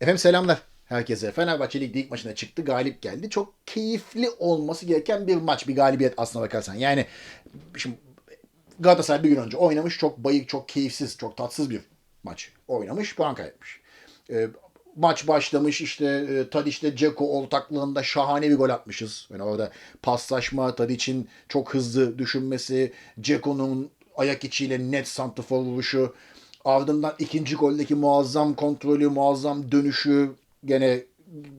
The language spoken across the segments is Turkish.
Efendim selamlar herkese. Fenerbahçe Lig'de ilk maçına çıktı. Galip geldi. Çok keyifli olması gereken bir maç. Bir galibiyet aslına bakarsan. Yani şimdi Galatasaray bir gün önce oynamış. Çok bayık, çok keyifsiz, çok tatsız bir maç oynamış. Puan kaybetmiş. Ee, maç başlamış işte e, Tadic'le Ceko ortaklığında şahane bir gol atmışız. Yani orada paslaşma, Tadic'in çok hızlı düşünmesi, Ceko'nun ayak içiyle net santrafor vuruşu. Ardından ikinci goldeki muazzam kontrolü, muazzam dönüşü gene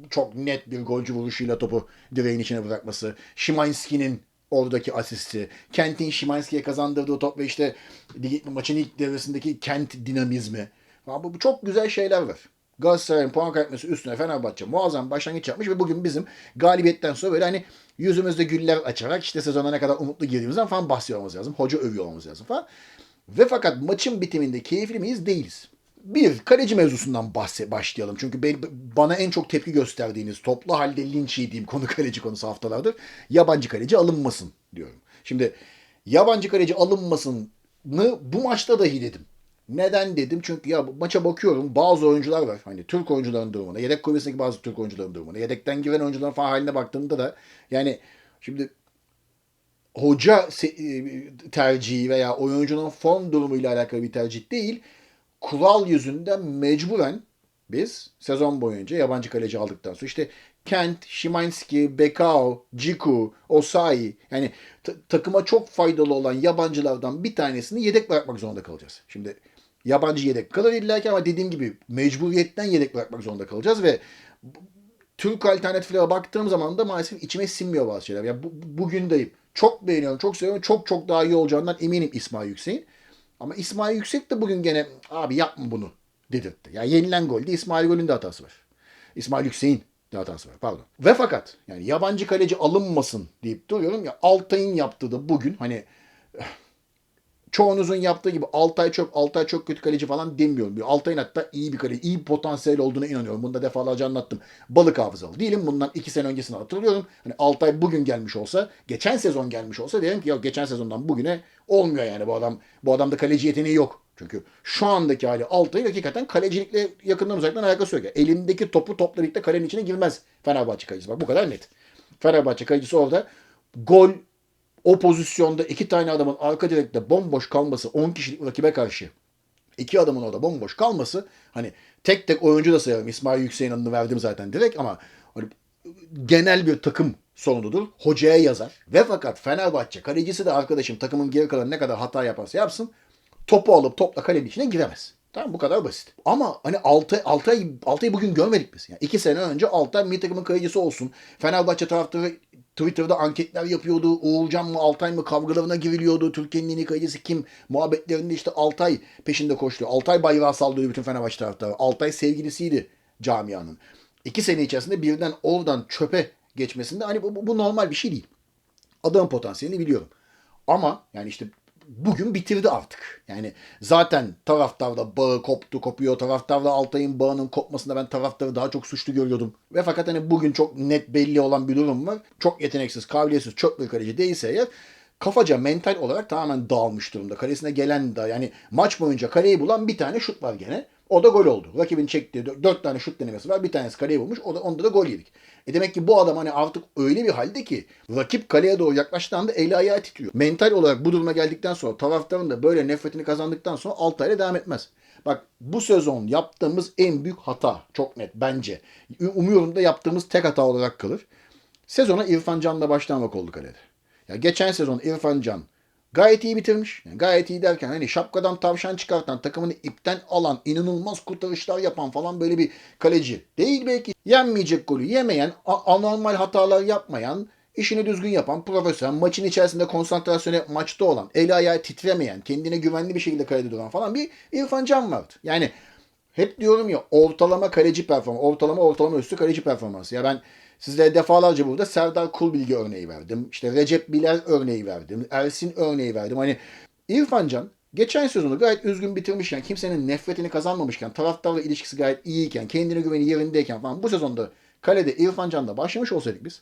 çok net bir golcü vuruşuyla topu direğin içine bırakması. Şimanski'nin oradaki asisti. Kent'in Şimanski'ye kazandırdığı top ve işte maçın ilk devresindeki Kent dinamizmi. Ya bu, bu çok güzel şeyler var. Galatasaray'ın puan kaybetmesi üstüne Fenerbahçe muazzam başlangıç yapmış ve bugün bizim galibiyetten sonra böyle hani yüzümüzde güller açarak işte sezona ne kadar umutlu girdiğimizden falan bahsediyor olmamız lazım. Hoca övüyor olmamız lazım falan. Ve fakat maçın bitiminde keyifli miyiz? Değiliz. Bir, kaleci mevzusundan bahse başlayalım. Çünkü be- bana en çok tepki gösterdiğiniz, toplu halde linç yediğim konu kaleci konusu haftalardır. Yabancı kaleci alınmasın diyorum. Şimdi yabancı kaleci alınmasını bu maçta dahi dedim. Neden dedim? Çünkü ya maça bakıyorum bazı oyuncular var. Hani Türk oyuncuların durumuna, yedek kulübesindeki bazı Türk oyuncuların durumuna, yedekten giren oyuncuların falan haline baktığımda da yani şimdi hoca e, tercihi veya oyuncunun form durumuyla alakalı bir tercih değil. Kural yüzünden mecburen biz sezon boyunca yabancı kaleci aldıktan sonra işte Kent, Szymański, Bekao, Ciku, Osayi yani ta- takıma çok faydalı olan yabancılardan bir tanesini yedek bırakmak zorunda kalacağız. Şimdi yabancı yedek kalır illa ki ama dediğim gibi mecburiyetten yedek bırakmak zorunda kalacağız ve Türk alternatiflere baktığım zaman da maalesef içime sinmiyor bazı şeyler. Yani bu, bugündeyim. Çok beğeniyorum, çok seviyorum. Çok çok daha iyi olacağından eminim İsmail Yüksek'in. Ama İsmail Yüksek de bugün gene abi yapma bunu dedirtti. Yani yenilen golde İsmail golün de hatası var. İsmail Yüksek'in de hatası var pardon. Ve fakat yani yabancı kaleci alınmasın deyip duruyorum ya Altay'ın yaptığı da bugün hani çoğunuzun yaptığı gibi Altay çok Altay çok kötü kaleci falan demiyorum. Altay'ın hatta iyi bir kaleci, iyi bir potansiyel olduğuna inanıyorum. Bunu da defalarca anlattım. Balık hafızalı değilim. Bundan iki sene öncesini hatırlıyorum. Hani Altay bugün gelmiş olsa, geçen sezon gelmiş olsa derim ki ya geçen sezondan bugüne olmuyor yani bu adam. Bu adamda kaleci yeteneği yok. Çünkü şu andaki hali Altay hakikaten kalecilikle yakından uzaktan alakası yok. Yani elindeki topu topla birlikte kalenin içine girmez Fenerbahçe kalecisi. Bak bu kadar net. Fenerbahçe kalecisi orada gol o pozisyonda iki tane adamın arka direkte bomboş kalması 10 kişilik rakibe karşı iki adamın orada bomboş kalması hani tek tek oyuncu da sayarım. İsmail Yüksek'in adını verdim zaten direkt ama hani genel bir takım sonunudur. Hocaya yazar. Ve fakat Fenerbahçe kalecisi de arkadaşım takımın geri kalanı ne kadar hata yaparsa yapsın topu alıp topla kalenin içine giremez. Tamam bu kadar basit. Ama hani Altay, Altay, Altay'ı bugün görmedik biz. Yani iki sene önce Altay milli takımın kalecisi olsun. Fenerbahçe taraftarı Twitter'da anketler yapıyordu. Uğurcan mı Altay mı kavgalarına giriliyordu. Türkiye'nin en iyi kalecisi kim? Muhabbetlerinde işte Altay peşinde koştu. Altay bayrağı sallıyordu bütün Fenerbahçe taraftarı. Altay sevgilisiydi camianın. İki sene içerisinde birden oradan çöpe geçmesinde hani bu, bu normal bir şey değil. Adamın potansiyelini biliyorum. Ama yani işte bugün bitirdi artık. Yani zaten taraftarda bağı koptu kopuyor. Taraftarda Altay'ın bağının kopmasında ben taraftarı daha çok suçlu görüyordum. Ve fakat hani bugün çok net belli olan bir durum var. Çok yeteneksiz, kabiliyetsiz, çok bir kaleci değilse eğer kafaca mental olarak tamamen dağılmış durumda. Kalesine gelen de yani maç boyunca kaleyi bulan bir tane şut var gene. O da gol oldu. Rakibin çektiği dört tane şut denemesi var. Bir tanesi kaleye bulmuş. O da, onda da gol yedik. E demek ki bu adam hani artık öyle bir halde ki rakip kaleye doğru yaklaştığı anda eli ayağı titriyor. Mental olarak bu duruma geldikten sonra taraftarın da böyle nefretini kazandıktan sonra Altay'la devam etmez. Bak bu sezon yaptığımız en büyük hata çok net bence. Umuyorum da yaptığımız tek hata olarak kalır. Sezona İrfan Can'la başlamak oldu kalede. Ya geçen sezon İrfan Can gayet iyi bitirmiş. Yani gayet iyi derken hani şapkadan tavşan çıkartan, takımını ipten alan, inanılmaz kurtarışlar yapan falan böyle bir kaleci. Değil belki. Yenmeyecek golü yemeyen, anormal hatalar yapmayan, işini düzgün yapan, profesyonel, maçın içerisinde konsantrasyonu maçta olan, eli ayağı titremeyen, kendine güvenli bir şekilde kalede duran falan bir İrfan Can vardı. Yani hep diyorum ya ortalama kaleci performansı, ortalama ortalama üstü kaleci performansı. Ya ben Sizlere defalarca burada Serdar Kulbilgi örneği verdim. İşte Recep Biler örneği verdim. Ersin örneği verdim. Hani İrfan Can geçen sezonu gayet üzgün bitirmişken, kimsenin nefretini kazanmamışken, taraftarla ilişkisi gayet iyiyken, kendine güveni yerindeyken falan bu sezonda kalede İrfan Can'la başlamış olsaydık biz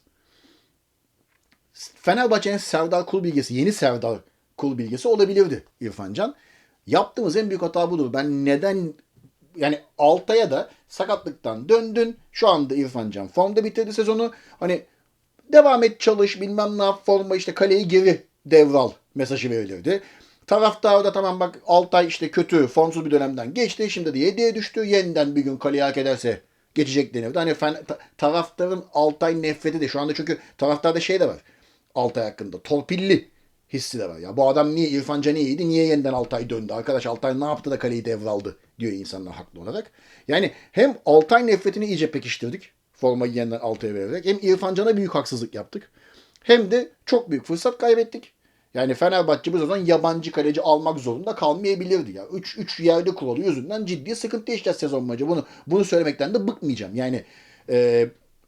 Fenerbahçe'nin Serdar Kulbilgesi, yeni Serdar Kulbilgesi olabilirdi İrfan Can. Yaptığımız en büyük hata budur. Ben neden yani Altay'a da sakatlıktan döndün. Şu anda İrfan Can formda bitirdi sezonu. Hani devam et çalış bilmem ne yap forma işte kaleyi geri devral mesajı verilirdi. Taraftar da tamam bak Altay işte kötü formsuz bir dönemden geçti. Şimdi de 7'ye düştü. Yeniden bir gün kaleyi hak ederse geçecek denirdi. Hani fen, ta- taraftarın Altay nefreti de şu anda çünkü taraftarda şey de var. Altay hakkında torpilli hissi de var. Ya bu adam niye İrfan Can iyiydi? Niye yeniden Altay döndü? Arkadaş Altay ne yaptı da kaleyi devraldı diyor insanlar haklı olarak. Yani hem Altay nefretini iyice pekiştirdik. Formayı yeniden Altay'a vererek. Hem İrfan Can'a büyük haksızlık yaptık. Hem de çok büyük fırsat kaybettik. Yani Fenerbahçe bu sezon yabancı kaleci almak zorunda kalmayabilirdi ya. 3 3 yerde kuralı yüzünden ciddi sıkıntı yaşayacağız sezon boyunca. Bunu bunu söylemekten de bıkmayacağım. Yani e,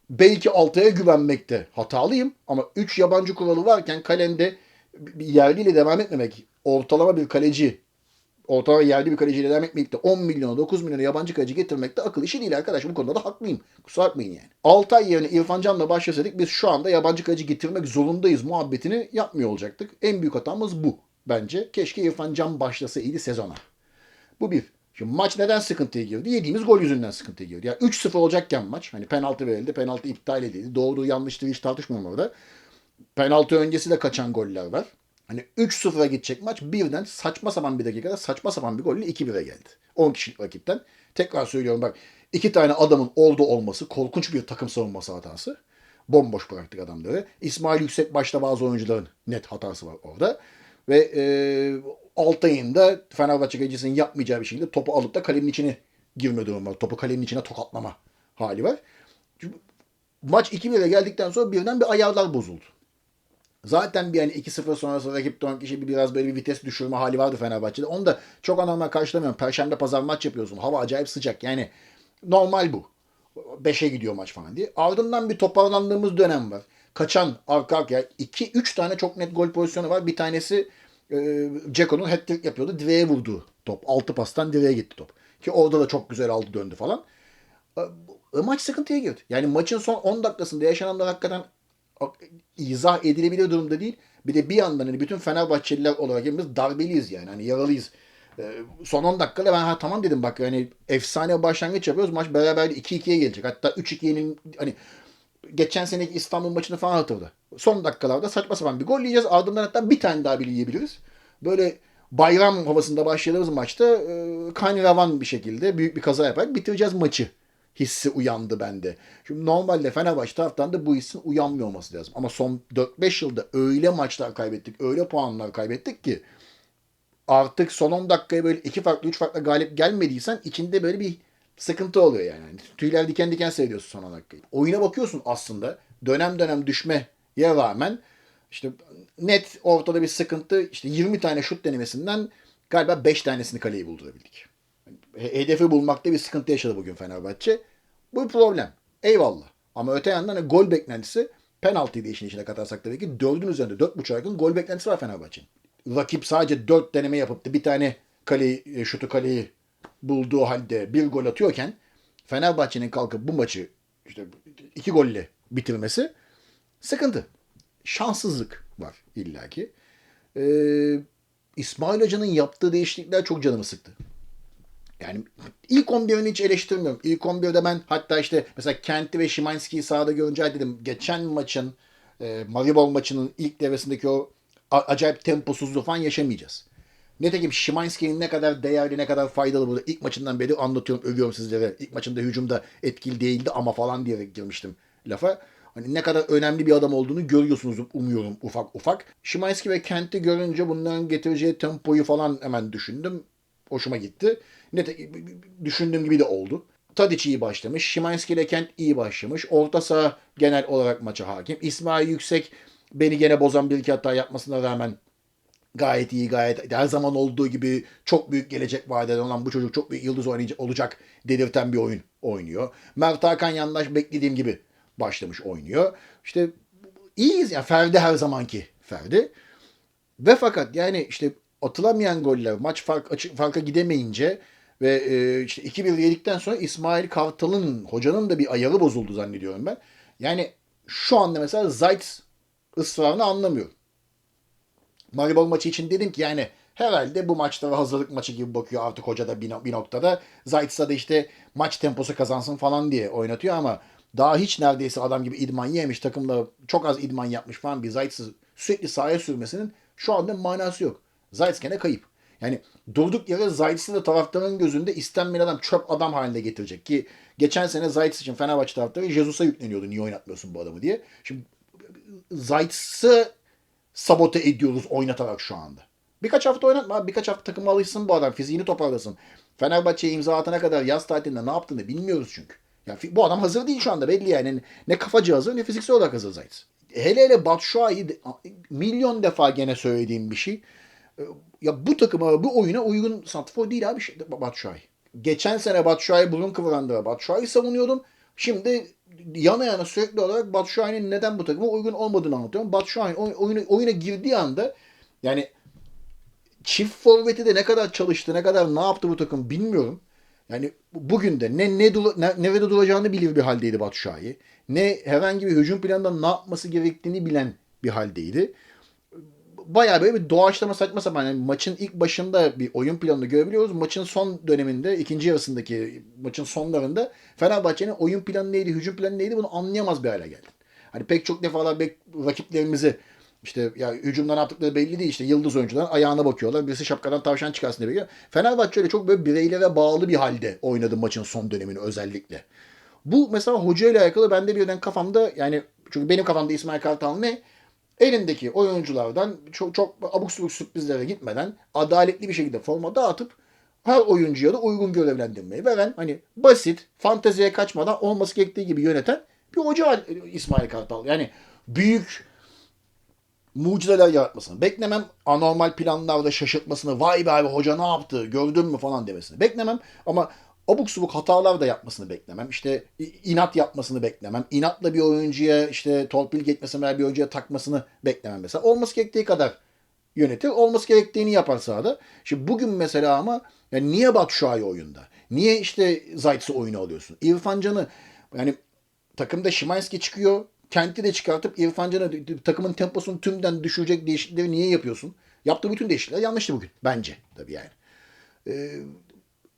belki Altay'a güvenmekte hatalıyım ama 3 yabancı kuralı varken kalemde bir yerliyle devam etmemek, ortalama bir kaleci, ortalama yerli bir kaleciyle devam etmeyip de 10 milyona 9 milyona yabancı kaleci getirmek de akıl işi değil arkadaş. Bu konuda da haklıyım. Kusura bakmayın yani. Altay yerine İrfan Can'la başlasaydık biz şu anda yabancı kaleci getirmek zorundayız muhabbetini yapmıyor olacaktık. En büyük hatamız bu bence. Keşke İrfan Can başlasaydı sezona. Bu bir. Şimdi maç neden sıkıntıya girdi? Yediğimiz gol yüzünden sıkıntıya girdi. Yani 3-0 olacakken maç. Hani penaltı verildi. Penaltı iptal edildi. Doğru yanlıştır hiç tartışmıyorum orada. Penaltı öncesi de kaçan goller var. Hani 3-0'a gidecek maç birden saçma sapan bir dakikada saçma sapan bir golle 2-1'e geldi. 10 kişilik rakipten. Tekrar söylüyorum bak iki tane adamın orada olması korkunç bir takım savunması hatası. Bomboş bıraktık adamları. İsmail Yüksek başta bazı oyuncuların net hatası var orada. Ve e, Altay'ın da Fenerbahçe gecesinin yapmayacağı bir şekilde topu alıp da kalenin içine girme durumu var. Topu kalenin içine tokatlama hali var. Çünkü maç 2-1'e geldikten sonra birden bir ayarlar bozuldu. Zaten bir yani 2-0 sonrası rakip 10 kişi bir biraz böyle bir vites düşürme hali vardı Fenerbahçe'de. Onu da çok anormal karşılamıyorum. Perşembe pazar maç yapıyorsun. Hava acayip sıcak. Yani normal bu. 5'e gidiyor maç falan diye. Ardından bir toparlandığımız dönem var. Kaçan arka arkaya 2-3 tane çok net gol pozisyonu var. Bir tanesi e, Ceko'nun hat-trick yapıyordu. Direğe vurdu top. 6 pastan direğe gitti top. Ki orada da çok güzel aldı döndü falan. E, maç sıkıntıya girdi. Yani maçın son 10 dakikasında yaşananlar hakikaten izah edilebilir durumda değil. Bir de bir yandan hani bütün Fenerbahçeliler olarak hepimiz darbeliyiz yani. Hani yaralıyız. Ee, son 10 dakikada ben ha tamam dedim bak yani efsane başlangıç yapıyoruz. Maç beraber 2-2'ye gelecek. Hatta 3-2'nin hani geçen seneki İstanbul maçını falan hatırladı. Son dakikalarda saçma sapan bir gol yiyeceğiz. Ardından hatta bir tane daha bile yiyebiliriz. Böyle bayram havasında başladığımız maçta e, kan bir şekilde büyük bir kaza yaparak bitireceğiz maçı hissi uyandı bende. Şimdi normalde Fenerbahçe taraftan da bu hissin uyanmıyor olması lazım. Ama son 4-5 yılda öyle maçlar kaybettik, öyle puanlar kaybettik ki artık son 10 dakikaya böyle iki farklı, üç farklı galip gelmediysen içinde böyle bir sıkıntı oluyor yani. yani tüyler diken diken seyrediyorsun son 10 dakikayı. Oyuna bakıyorsun aslında dönem dönem düşmeye rağmen işte net ortada bir sıkıntı işte 20 tane şut denemesinden galiba 5 tanesini kaleye buldurabildik hedefi bulmakta bir sıkıntı yaşadı bugün Fenerbahçe. Bu bir problem. Eyvallah. Ama öte yandan gol beklentisi penaltıyı da işin içine katarsak tabii ki 4'ün üzerinde 4.5 yakın gol beklentisi var Fenerbahçe'nin. Rakip sadece 4 deneme yapıp bir tane kaleyi, e, şutu kaleyi bulduğu halde bir gol atıyorken Fenerbahçe'nin kalkıp bu maçı işte iki golle bitirmesi sıkıntı. Şanssızlık var illaki. Ee, İsmail Hoca'nın yaptığı değişiklikler çok canımı sıktı. Yani ilk 11'ini hiç eleştirmiyorum. İlk 11'de ben hatta işte mesela Kent'i ve Şimanski'yi sahada görünce dedim geçen maçın e, Maribor maçının ilk devresindeki o acayip temposuzluğu falan yaşamayacağız. Nitekim Şimanski'nin ne kadar değerli, ne kadar faydalı burada ilk maçından beri anlatıyorum, övüyorum sizlere. İlk maçında hücumda etkili değildi ama falan diyerek girmiştim lafa. Hani ne kadar önemli bir adam olduğunu görüyorsunuz umuyorum ufak ufak. Şimanski ve Kent'i görünce bunların getireceği tempoyu falan hemen düşündüm. Hoşuma gitti. Ne düşündüğüm gibi de oldu. Tadic iyi başlamış. Şimanski ile Kent iyi başlamış. Orta saha genel olarak maça hakim. İsmail Yüksek beni gene bozan bir iki hata yapmasına rağmen gayet iyi gayet her zaman olduğu gibi çok büyük gelecek vaat eden olan bu çocuk çok büyük yıldız oynayacak olacak dedirten bir oyun oynuyor. Mert Hakan yandaş beklediğim gibi başlamış oynuyor. İşte iyiyiz ya yani Ferdi her zamanki Ferdi. Ve fakat yani işte atılamayan goller maç fark açık farka gidemeyince ve e, işte 2-1 yedikten sonra İsmail Kartal'ın hocanın da bir ayağı bozuldu zannediyorum ben. Yani şu anda mesela Zayt ısrarını anlamıyorum. Maribor maçı için dedim ki yani Herhalde bu maçlara hazırlık maçı gibi bakıyor artık hoca da bir, bir noktada. Zayt'sa da işte maç temposu kazansın falan diye oynatıyor ama daha hiç neredeyse adam gibi idman yemiş takımla çok az idman yapmış falan bir Zayt'sı sürekli sahaya sürmesinin şu anda manası yok. Zayt gene kayıp. Yani durduk yere Zayt'sı da taraftarın gözünde istenmeyen adam çöp adam haline getirecek ki geçen sene Zayt için Fenerbahçe taraftarı Jesus'a yükleniyordu niye oynatmıyorsun bu adamı diye. Şimdi Zayt'sı sabote ediyoruz oynatarak şu anda. Birkaç hafta oynatma. Birkaç hafta takıma alışsın bu adam. Fiziğini toparlasın. Fenerbahçe'ye imza atana kadar yaz tatilinde ne yaptığını bilmiyoruz çünkü. Ya bu adam hazır değil şu anda belli yani. Ne kafacı hazır ne fiziksel olarak hazır Zayt. Hele hele Batshuayi milyon defa gene söylediğim bir şey. Ya bu takıma, bu oyuna uygun santrfor değil abi şey, Batshuayi. Geçen sene Batshuayi burun kıvırandıra Batshuayi savunuyordum. Şimdi yana yana sürekli olarak Batshuayi'nin neden bu takıma uygun olmadığını anlatıyorum. Batshuayi oyuna, oyuna girdiği anda yani çift forveti de ne kadar çalıştı, ne kadar ne yaptı bu takım bilmiyorum. Yani bugün de ne, ne, ne nerede duracağını bilir bir haldeydi Batshuayi. Ne herhangi bir hücum planında ne yapması gerektiğini bilen bir haldeydi. Bayağı böyle bir doğaçlama saçma sapan. Yani maçın ilk başında bir oyun planını görebiliyoruz. Maçın son döneminde, ikinci yarısındaki maçın sonlarında Fenerbahçe'nin oyun planı neydi, hücum planı neydi bunu anlayamaz bir hale geldi. Hani pek çok defalar bek, rakiplerimizi işte ya hücumdan ne yaptıkları belli değil. İşte yıldız oyuncuların ayağına bakıyorlar. Birisi şapkadan tavşan çıkarsın diye bekliyor. Fenerbahçe öyle çok böyle bireylere bağlı bir halde oynadı maçın son dönemini özellikle. Bu mesela hoca ile alakalı bende birden kafamda yani çünkü benim kafamda İsmail Kartal ne? Elindeki oyunculardan çok, çok abuk subuk sürprizlere gitmeden adaletli bir şekilde forma dağıtıp her oyuncuya da uygun görevlendirmeyi veren hani basit, fanteziye kaçmadan olması gerektiği gibi yöneten bir hoca İsmail Kartal. Yani büyük mucizeler yaratmasını, beklemem anormal planlarda şaşırtmasını, vay be abi hoca ne yaptı, gördün mü falan demesini beklemem. Ama abuk subuk hatalar da yapmasını beklemem. İşte inat yapmasını beklemem. İnatla bir oyuncuya işte torpil geçmesini veya bir oyuncuya takmasını beklemem mesela. Olması gerektiği kadar yönetir. Olması gerektiğini yapar sahada. Şimdi bugün mesela ama yani niye Batshuayi oyunda? Niye işte Zayt'sı oyunu alıyorsun? İrfan Can'ı yani takımda Şimanski çıkıyor. Kenti de çıkartıp İrfan Can'ı takımın temposunu tümden düşürecek değişiklikleri niye yapıyorsun? Yaptığı bütün değişiklikler yanlıştı bugün. Bence tabii yani. Ee,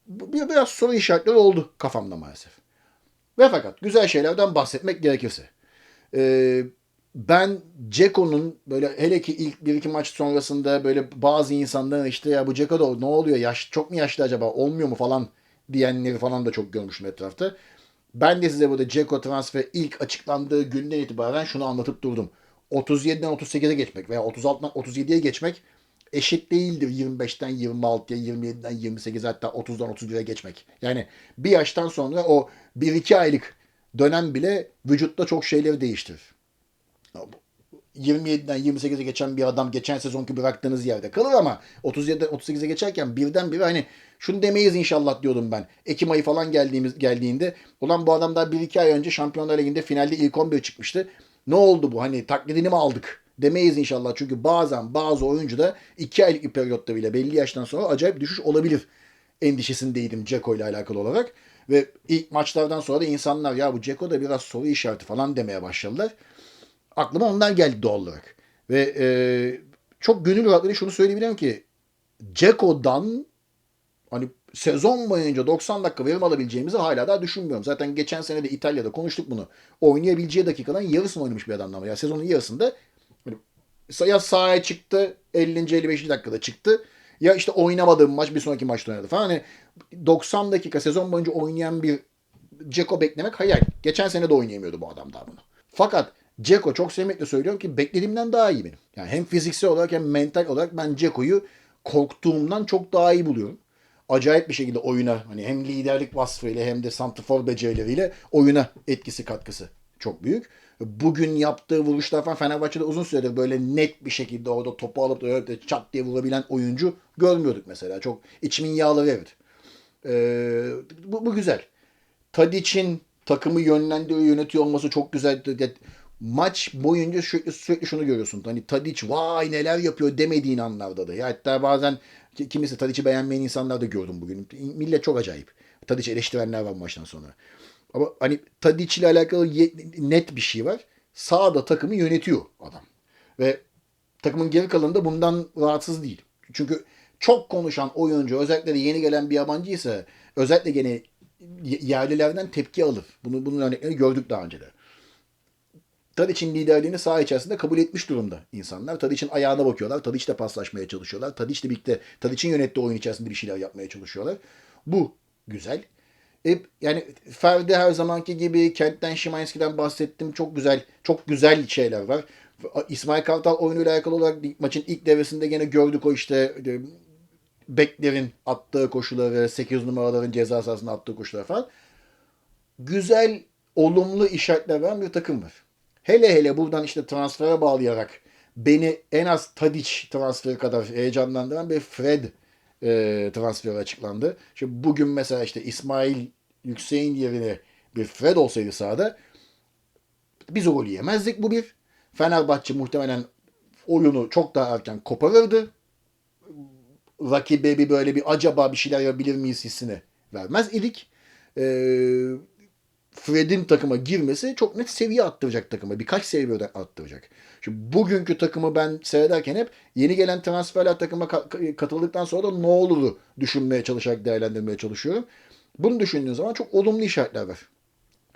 bir, biraz soru işaretleri oldu kafamda maalesef. Ve fakat güzel şeylerden bahsetmek gerekirse. Ee, ben Ceko'nun böyle hele ki ilk bir iki maç sonrasında böyle bazı insanların işte ya bu Ceko da ne oluyor yaş çok mu yaşlı acaba olmuyor mu falan diyenleri falan da çok görmüşüm etrafta. Ben de size burada Ceko transfer ilk açıklandığı günden itibaren şunu anlatıp durdum. 37'den 38'e geçmek veya 36'dan 37'ye geçmek eşit değildir 25'ten 26'ya, 27'den 28'e hatta 30'dan 31'e geçmek. Yani bir yaştan sonra o 1-2 aylık dönem bile vücutta çok şeyleri değiştirir. 27'den 28'e geçen bir adam geçen sezonki bıraktığınız yerde kalır ama 37'den 38'e geçerken birden bir hani şunu demeyiz inşallah diyordum ben. Ekim ayı falan geldiğimiz geldiğinde ulan bu adam daha 1-2 ay önce Şampiyonlar Ligi'nde finalde ilk 11 çıkmıştı. Ne oldu bu? Hani taklidini mi aldık? Demeyiz inşallah. Çünkü bazen bazı oyuncu da 2 aylık bir periyotta bile belli yaştan sonra acayip düşüş olabilir endişesindeydim Ceko ile alakalı olarak. Ve ilk maçlardan sonra da insanlar ya bu Ceko da biraz soru işareti falan demeye başladılar. Aklıma ondan geldi doğal olarak. Ve e, çok gönül rahatlığıyla şunu söyleyebilirim ki Ceko'dan hani sezon boyunca 90 dakika verim alabileceğimizi hala daha düşünmüyorum. Zaten geçen sene de İtalya'da konuştuk bunu. Oynayabileceği dakikadan yarısını oynamış bir adamdan. Ya sezonun yarısında ya sahaya çıktı 50. 55. dakikada çıktı. Ya işte oynamadığım maç bir sonraki maçta oynadı falan. Hani 90 dakika sezon boyunca oynayan bir Ceko beklemek hayal. Geçen sene de oynayamıyordu bu adam daha bunu. Fakat Ceko çok sevmekle söylüyorum ki beklediğimden daha iyi benim. Yani hem fiziksel olarak hem mental olarak ben Ceko'yu korktuğumdan çok daha iyi buluyorum. Acayip bir şekilde oyuna hani hem liderlik vasfıyla hem de santrfor becerileriyle oyuna etkisi katkısı çok büyük. Bugün yaptığı vuruşlar falan Fenerbahçe'de uzun süredir böyle net bir şekilde orada topu alıp da çat diye vurabilen oyuncu görmüyorduk mesela. Çok içimin yağları evet. Ee, bu, bu güzel. Tadic'in takımı yönlendiriyor, yönetiyor olması çok güzel maç boyunca sürekli, sürekli şunu görüyorsun. Hani Tadic vay neler yapıyor demediğin anlarda da. Ya hatta bazen kimisi Tadic'i beğenmeyen insanlar da gördüm bugün. Millet çok acayip. Tadic eleştirenler var maçtan sonra. Ama hani Tadic ile alakalı net bir şey var. Sağda takımı yönetiyor adam. Ve takımın geri kalanı da bundan rahatsız değil. Çünkü çok konuşan oyuncu özellikle de yeni gelen bir yabancıysa özellikle gene yerlilerden tepki alır. Bunu bunun örneklerini gördük daha önce de. Tadic'in liderliğini saha içerisinde kabul etmiş durumda insanlar. Tadic'in ayağına bakıyorlar. Tadic'le paslaşmaya çalışıyorlar. Tadic'le birlikte Tadic'in yönettiği oyun içerisinde bir şeyler yapmaya çalışıyorlar. Bu güzel. E, yani Ferdi her zamanki gibi Kent'ten Şimanski'den bahsettim. Çok güzel, çok güzel şeyler var. İsmail Kartal oyunuyla alakalı olarak maçın ilk devresinde gene gördük o işte e, beklerin attığı koşuları, 8 numaraların ceza sahasında attığı koşuları falan. Güzel, olumlu işaretler veren bir takım var. Hele hele buradan işte transfere bağlayarak beni en az Tadic transferi kadar heyecanlandıran bir Fred e, transferi açıklandı. Şimdi bugün mesela işte İsmail Yüksek'in yerine bir Fred olsaydı sahada biz o golü yemezdik bu bir. Fenerbahçe muhtemelen oyunu çok daha erken koparırdı. Rakibe bir böyle bir acaba bir şeyler yapabilir miyiz hissini vermez idik. Ee, Fred'in takıma girmesi çok net seviye attıracak takıma. Birkaç seviye attıracak. Şimdi bugünkü takımı ben seyrederken hep yeni gelen transferler takıma katıldıktan sonra da ne oluru düşünmeye çalışarak değerlendirmeye çalışıyorum. Bunu düşündüğün zaman çok olumlu işaretler var.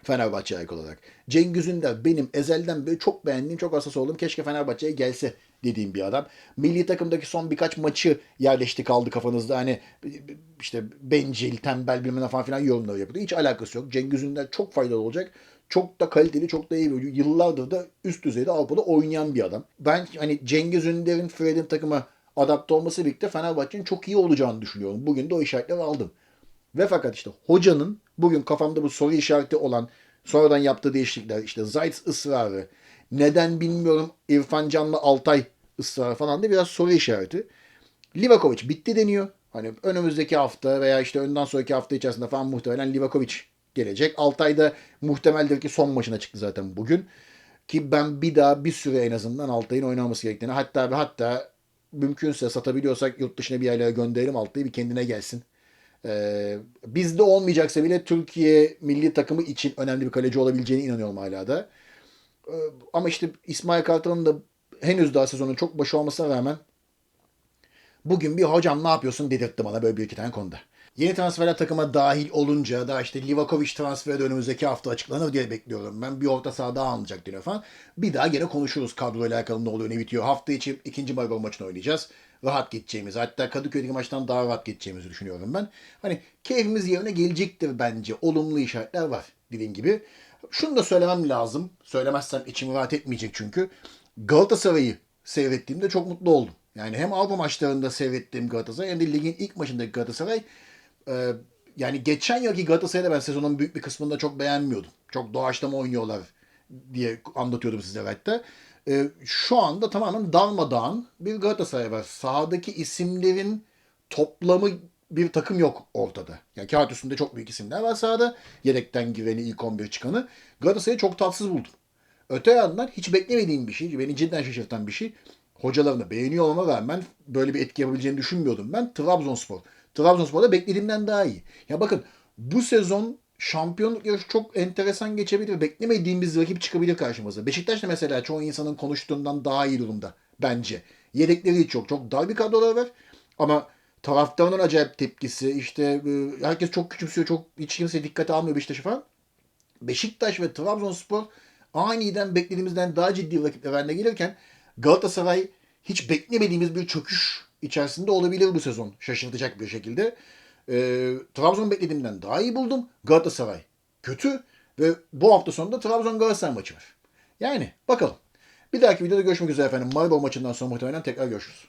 Fenerbahçe ayak olarak. Cengiz Ünder benim ezelden beri çok beğendiğim, çok hassas olduğum keşke Fenerbahçe'ye gelse dediğim bir adam. Milli takımdaki son birkaç maçı yerleşti kaldı kafanızda. Hani işte bencil, tembel bilmem ne falan filan yorumları yapıyordu. Hiç alakası yok. Cengiz Ünder çok faydalı olacak. Çok da kaliteli, çok da iyi bir. Yıllardır da üst düzeyde Avrupa'da oynayan bir adam. Ben hani Cengiz Ünder'in Fred'in takıma adapte olması birlikte Fenerbahçe'nin çok iyi olacağını düşünüyorum. Bugün de o işaretleri aldım. Ve fakat işte hocanın bugün kafamda bu soru işareti olan sonradan yaptığı değişiklikler işte Zayt ısrarı neden bilmiyorum İrfan Can'la Altay ısrarı falan da biraz soru işareti. Livakovic bitti deniyor. Hani önümüzdeki hafta veya işte önden sonraki hafta içerisinde falan muhtemelen Livakovic gelecek. Altay da muhtemeldir ki son maçına çıktı zaten bugün. Ki ben bir daha bir süre en azından Altay'ın oynaması gerektiğini hatta ve hatta mümkünse satabiliyorsak yurt dışına bir yerlere gönderelim Altay'ı bir kendine gelsin. Ee, bizde olmayacaksa bile Türkiye milli takımı için önemli bir kaleci olabileceğine inanıyorum hala da. Ee, ama işte İsmail Kartal'ın da henüz daha sezonun çok başı olmasına rağmen bugün bir hocam ne yapıyorsun dedirtti bana böyle bir iki tane konuda. Yeni transferler takıma dahil olunca da işte Livakovic transferi de önümüzdeki hafta açıklanır diye bekliyorum. Ben bir orta saha daha alınacak diyor falan. Bir daha gene konuşuruz kadroyla alakalı ne oluyor ne bitiyor. Hafta içi ikinci Maribor maçını oynayacağız rahat geçeceğimizi hatta Kadıköy'deki maçtan daha rahat geçeceğimizi düşünüyorum ben. Hani keyfimiz yerine gelecektir bence. Olumlu işaretler var dediğim gibi. Şunu da söylemem lazım. Söylemezsem içim rahat etmeyecek çünkü. Galatasaray'ı seyrettiğimde çok mutlu oldum. Yani hem Avrupa maçlarında seyrettiğim Galatasaray hem de ligin ilk maçındaki Galatasaray e, yani geçen yılki Galatasaray'da ben sezonun büyük bir kısmında çok beğenmiyordum. Çok doğaçlama oynuyorlar diye anlatıyordum size hatta e, şu anda tamamen darmadağın bir Galatasaray var. Sahadaki isimlerin toplamı bir takım yok ortada. Yani kağıt üstünde çok büyük isimler var sahada. Yedekten gireni, ilk 11 çıkanı. Galatasaray'ı çok tatsız buldum. Öte yandan hiç beklemediğim bir şey, beni cidden şaşırtan bir şey. Hocalarını beğeniyor olma rağmen böyle bir etki yapabileceğini düşünmüyordum ben. Trabzonspor. Trabzonspor da beklediğimden daha iyi. Ya bakın bu sezon şampiyonluk yarışı çok enteresan geçebilir. Beklemediğimiz rakip çıkabilir karşımıza. Beşiktaş da mesela çoğu insanın konuştuğundan daha iyi durumda bence. Yedekleri hiç yok. Çok dar bir kadroları var. Ama taraftarının acayip tepkisi. işte e, herkes çok küçümsüyor. Çok hiç kimse dikkate almıyor Beşiktaş'ı falan. Beşiktaş ve Trabzonspor aniden beklediğimizden daha ciddi rakipler haline gelirken Galatasaray hiç beklemediğimiz bir çöküş içerisinde olabilir bu sezon. Şaşırtacak bir şekilde. E, Trabzon beklediğimden daha iyi buldum. Galatasaray kötü ve bu hafta sonunda Trabzon Galatasaray maçı var. Yani bakalım. Bir dahaki videoda görüşmek üzere efendim. Maribor maçından sonra muhtemelen tekrar görüşürüz.